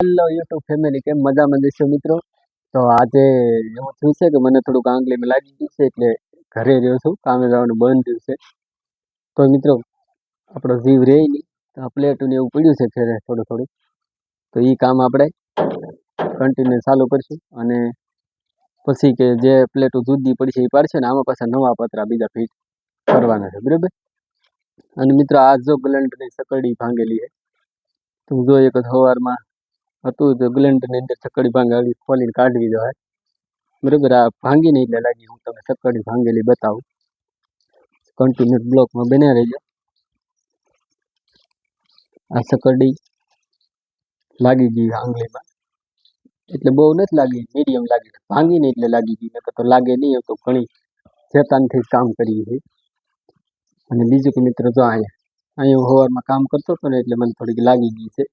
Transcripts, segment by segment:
Hello YouTube family કેમ મજામાં જશો મિત્રો? તો આજે એવું થયું છે કે મને થોડુંક આંગળીમાં લાગી ગયું છે, એટલે ઘરે રહ્યો છું, કામે જવાનું બંધ થયું છે. તો મિત્રો, આપણો જીવ રહે નહીં, તો આ એવું પડ્યું છે ઘરે થોડું થોડું. તો એ કામ આપણે કન્ટિન્યુ ચાલુ કરશું અને પછી કે જે પ્લેટો જુદી પડશે એ પાડશે ને આમાં પાછા નવા પતરા બીજા ફિટ કરવાના છે, બરાબર? અને મિત્રો, આ જો ગ્લન્ડની સકડી ભાંગેલી છે, તું જો એક સવારમાં હતું તો ગ્લેન્ડરની અંદર સકડી ભાંગાવી ખોલીને કાઢવી જોઈએ બરાબર આ ભાંગી નહીં એટલે લાગી હું તમને સકડી ભાંગેલી બતાવું કન્ટિન્યુ બ્લોકમાં બન્યા રહેજો આ સકડી લાગી ગઈ આંગળીમાં એટલે બહુ નથી લાગી મીડિયમ લાગી ભાંગી નહીં એટલે લાગી ગઈ નકર તો લાગે નહીં એમ તો ઘણી ચેતાનથી જ કામ કરીએ છીએ અને બીજું કે મિત્રો જો અહીંયા અહીંયા હું સવારમાં કામ કરતો હતો ને એટલે મને થોડીક લાગી ગઈ છે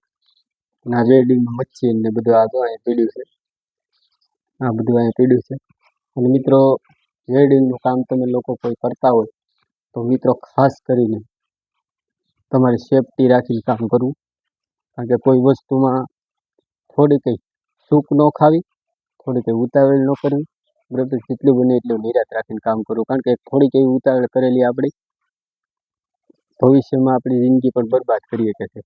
અને આ વેલ્ડિંગનું મશીન ને બધું આ તો અહીંયા પીડ્યું છે. આ બધું અહીંયા પીડ્યું છે. અને મિત્રો વેલ્ડિંગનું કામ તમે લોકો કોઈ કરતા હોય, તો મિત્રો ખાસ કરીને તમારી સેફટી રાખીને કામ કરવું. કારણ કે કોઈ વસ્તુમાં થોડી કંઈ સૂક ન ખાવી, થોડી કંઈ ઉતાવળ ન કરવી. બરાબર, જેટલું બને એટલું નિરાત રાખીને કામ કરવું. કારણ કે થોડીક એવી ઉતાવળ કરેલી આપણી, ભવિષ્યમાં આપણી જિંદગી પણ બરબાદ કરી શકે છે.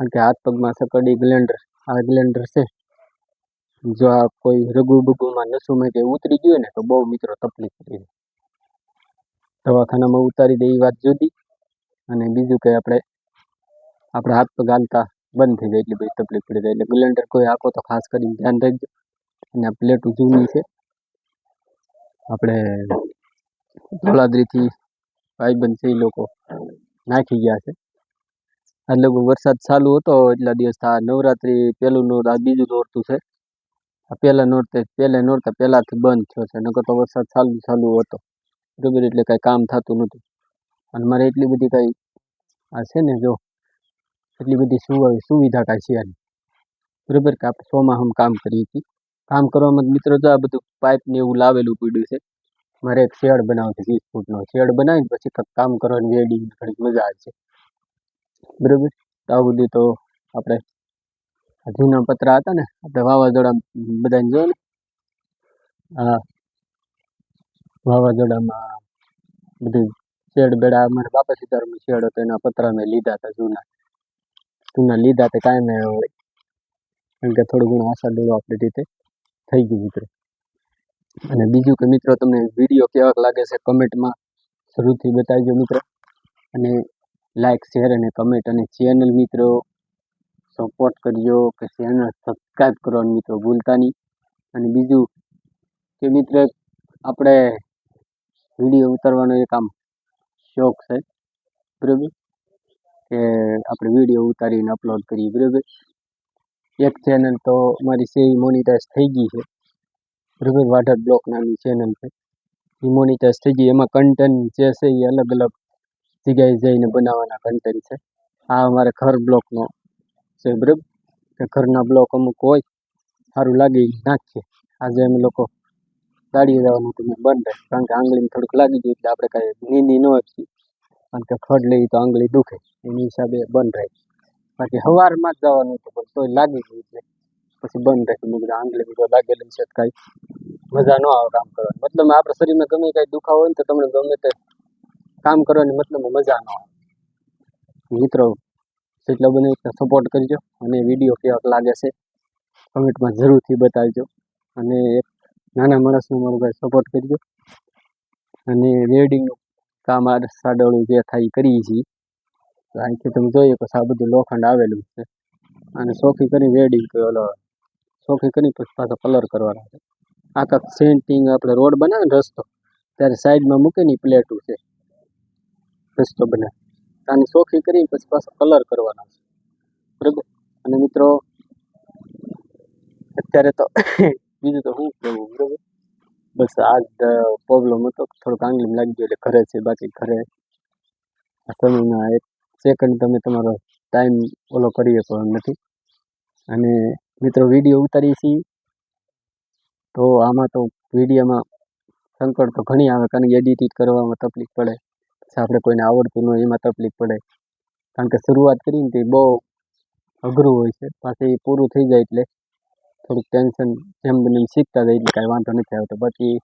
કારણ કે હાથ પગમાં સકડી ગ્લેન્ડર, આ ગ્લેન્ડર છે. જો આ કોઈ રઘુ બગુમાં નસુમાં કે ઉતરી ગયું ને, તો બહુ મિત્રો તકલીફ પડી જાય. દવાખાનામાં ઉતારી દે એ વાત જુદી. અને બીજું કે આપણે આપણે હાથ પગ હાલતા બંધ થઈ જાય, એટલી બધી તકલીફ પડી જાય. એટલે ગ્લેન્ડર કોઈ આખો તો ખાસ કરીને ધ્યાન રાખજો. અને આ પ્લેટ જૂની છે. આપણે ધોળાદરીથી ભાઈબંધ છે એ લોકો, નાખી ગયા છે. લોકો વરસાદ ચાલુ હતો, એટલા દિવસ આ નવરાત્રિ પહેલું નોર આ બીજું નોરતું છે. આ પહેલાં નોરતે, પહેલા નોરતા પહેલાંથી બંધ થયો છે, નકર તો વરસાદ ચાલુ ચાલુ હતો. બરાબર એટલે કાંઈ કામ થતું નહોતું. અને મારે એટલી બધી કાંઈ, આ છે ને જો, એટલી બધી સુવિ સુવિધા કાંઈ છે નહીં. બરાબર કે આપણે સોમાં હમ કામ કરીએ છીએ. કામ કરવામાં મિત્રો જો આ બધું પાઇપ ને એવું લાવેલું પડ્યું છે, મારે એક શેડ બનાવવો છે વીસ ફૂટનો શેડ બનાવીને પછી કામ કરવાની વેડિંગ થોડીક મજા આવે છે. બરાબર? તો આ તો આપણે જૂના પતરા હતા ને, આપણે વાવાઝોડા બધાને જોયું ને? આ વાવાઝોડામાં બધું શેડ બેડા, અમારા બાપા સીતારામનો શેડ હતો, એના પતરા મેં લીધા હતા જૂના. જૂના લીધા તે કાંઈ મેં હોય. કારણ કે થોડું ઘણું આશા ડોળો આપણી રીતે થઈ ગયું મિત્રો. અને બીજું કે મિત્રો, તમને વીડિયો કેવાક લાગે છે કમેન્ટમાં શરૂથી બતાવજો મિત્રો. અને લાઇક શેર અને કમેન્ટ અને ચેનલ મિત્રો સપોર્ટ કરજો કે ચેનલ સબસ્ક્રાઈબ કરવાનું મિત્રો ભૂલતા નહીં. અને બીજું કે મિત્ર, આપણે વીડિયો ઉતારવાનો એક આમ શોખ છે, બરાબર? કે આપણે વીડિયો ઉતારીને અપલોડ કરીએ, બરાબર? એક ચેનલ તો મારી છે, એ મોનિટાઈઝ થઈ ગઈ છે, બરાબર? વાટર બ્લોક નામની ચેનલ છે, એ મોનિટાઇઝ થઈ ગઈ. એમાં કન્ટેન્ટ જે છે, એ અલગ અલગ જગ્યાએ જઈને બનાવવાના કન્ટેન્ટ છે. આ અમારે ઘર બ્લોકનો છે, બરાબર? ઘરના બ્લોક અમુક હોય, સારું લાગે નાખીએ. આજે અમે લોકો દાડીએ જવાનું હતું બંધ રહે કારણ કે આંગળીને થોડુંક લાગી ગયું એટલે આપણે કાંઈ નીંદી ન આપીએ કારણ કે ફળ લઈએ તો આંગળી દુખે, એની હિસાબે બંધ રહે. બાકી સવારમાં જ જવાનું હતું, પણ તોય લાગી ગયું એટલે પછી બંધ રહે. મેં કીધું આંગળી બીજો લાગેલી છે તો કાંઈ મજા ન આવે કામ કરવાની. મતલબ આપણા શરીરમાં ગમે કાંઈ દુખાવો હોય ને તો તમને ગમે તે કામ કરવાની મતલબ મજા ન આવે. મિત્રો, જેટલો બને એટલો સપોર્ટ કરજો અને વીડિયો કેવાક લાગે છે કમેન્ટમાં જરૂરથી બતાવજો. અને એક નાના માણસનું મારું ભાઈ સપોર્ટ કરજો. અને વેલ્ડિંગનું કામ સાડોળું જે થાય એ કરીએ છીએ. અહીંથી તમે જોઈએ પછી આ બધું લોખંડ આવેલું છે. અને સોખી કરી વેલ્ડિંગ ઓલો સોખી કરી પછી પાછો કલર કરવાનો છે. આખા સેન્ટિંગ આપણે રોડ બનાવે ને રસ્તો, ત્યારે સાઈડમાં મૂકેની પ્લેટું છે. રસ્તો બને. આની સોખી કરી પછી પાછો કલર કરવાનો છે. બરાબર? અને મિત્રો, અત્યારે તો બીજું તો શું કહેવું બરાબર? બસ આ જ પ્રોબ્લેમ હતો. થોડુંક આંગળીમાં લાગી ગયું એટલે ઘરે છે, બાકી ઘરે આ સમયમાં એક સેકન્ડ તમે તમારો ટાઈમ ઓલો કરી શકો એમ નથી. અને મિત્રો વીડિયો ઉતારીએ છીએ. તો આમાં તો વિડીયોમાં સંકટ તો ઘણી આવે, કારણ કે એડિટિંગ કરવામાં તકલીફ પડે. પછી આપણે કોઈને આવડતું ન હોય, એમાં તકલીફ પડે. કારણ કે શરૂઆત કરીને તે બહુ અઘરું હોય છે. પાછી પૂરું થઈ જાય એટલે થોડુંક ટેન્શન જેમ બને શીખતા જાય, એટલે કાંઈ વાંધો નથી આવતો. બાકી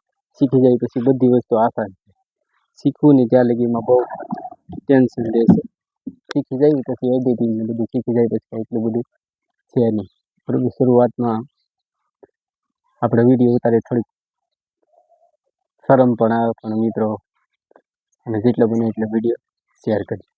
શીખી જાય પછી બધી વસ્તુ આસાન છે. શીખવું ને ત્યાં લગીમાં બહુ ટેન્શન રહેશે શીખી જાય પછી એડિટિંગ ને બધું, શીખી જાય પછી એટલું બધું છે નહીં. બરાબર શરૂઆતમાં આપણે વીડિયો ઉતારીએ, થોડીક શરમ પણ આવે પણ મિત્રો અને જેટલો બને એટલો વીડિયો શેર કરી